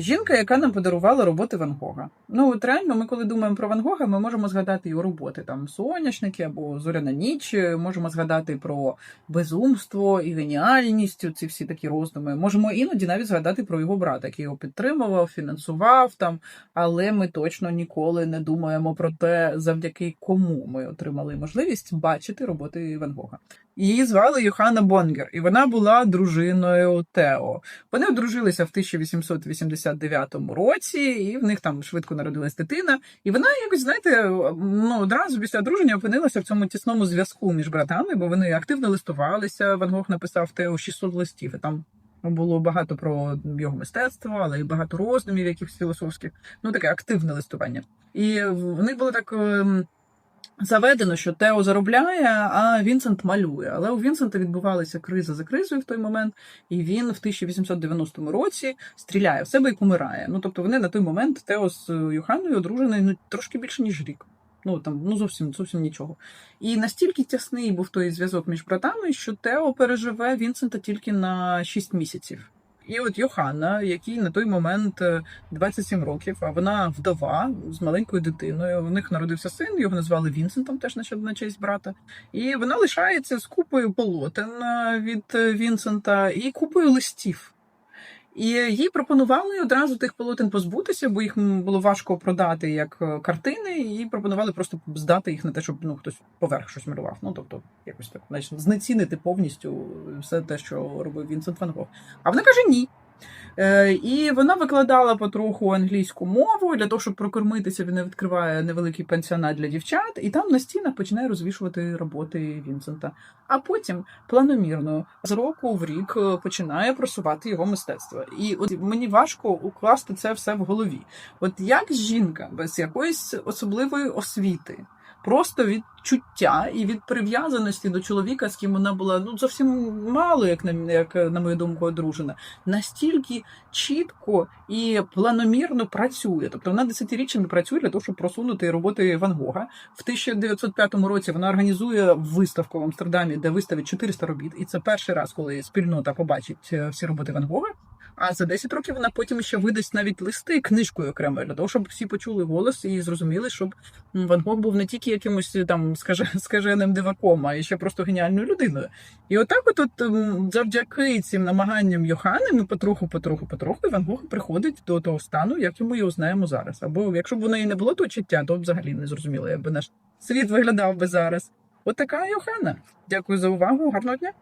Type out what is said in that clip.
Жінка, яка нам подарувала роботи Ван Гога. Ну от реально, ми коли думаємо про Ван Гога, ми можемо згадати його роботи там соняшники або зоряна ніч. Можемо згадати про безумство і геніальність. Ці всі такі роздуми. Можемо іноді навіть згадати про його брата, який його підтримував, фінансував там. Але ми точно ніколи не думаємо про те, завдяки кому ми отримали можливість бачити роботи Ван Гога. Її звали Йоханна Бонгер, і вона була дружиною Тео. Вони одружилися в 1889 році, і в них там швидко народилась дитина. І вона якось, знаєте, ну одразу після одруження опинилася в цьому тісному зв'язку між братами, бо вони активно листувалися. Ван Гог написав Тео 600 листів. І там було багато про його мистецтво, але й багато роздумів, якихось філософських. Ну таке активне листування. І в них було так. Заведено, що Тео заробляє, а Вінсент малює. Але у Вінсента відбувалася криза за кризою в той момент, і він в 1890 році стріляє в себе і помирає. Ну тобто вони на той момент Тео з Йоханною одружений ну трошки більше ніж рік. Ну там ну зовсім зовсім нічого. І настільки тісний був той зв'язок між братами, що Тео переживе Вінсента тільки на 6 місяців. І от Йоханна, якій на той момент е, 27 років, а вона вдова з маленькою дитиною. У них народився син, його назвали Вінсентом, теж на, на честь брата. І вона лишається з купою полотен е, від е, Вінсента і купою листів. І їй пропонували одразу тих полотен позбутися, бо їх було важко продати як е, картини. І їй пропонували просто здати їх на те, щоб ну хтось поверх щось малював. Ну тобто, якось так, значить, знецінити повністю все те, що робив Вінсент Ван Гог. А вона каже ні. Е, і вона викладала потроху англійську мову для того, щоб прокормитися. Він відкриває невеликий пансіонат для дівчат, і там на стінах починає розвішувати роботи Вінсента. А потім планомірно з року в рік е, починає просувати його мистецтво. І от мені важко укласти це все в голові. От як жінка без якоїсь особливої освіти. Просто від чуття і від прив'язаності до чоловіка, з ким вона була ну зовсім мало, як на як на мою думку, одружена, настільки чітко і планомірно працює. Тобто вона десятиріччями працює для того, щоб просунути роботи Ван Гога. В 1905 році вона організує виставку в Амстердамі, де виставить 400 робіт, і це перший раз, коли спільнота побачить е, всі роботи Ван Гога. А за 10 років вона потім ще видасть навіть листи книжкою окремо для того, щоб всі почули голос і зрозуміли, щоб Ван Гог був не тільки якимось там скаже- скаженим диваком, а ще просто геніальною людиною. І отак, от, от завдяки цим намаганням Йохани, ми потроху, потроху, потроху Ван Гог приходить до того стану, як ми його знаємо зараз. Або якщо б у неї не було того чуття, то взагалі не зрозуміло, як би наш світ виглядав би зараз. От така Йохана. Дякую за увагу. Гарного дня.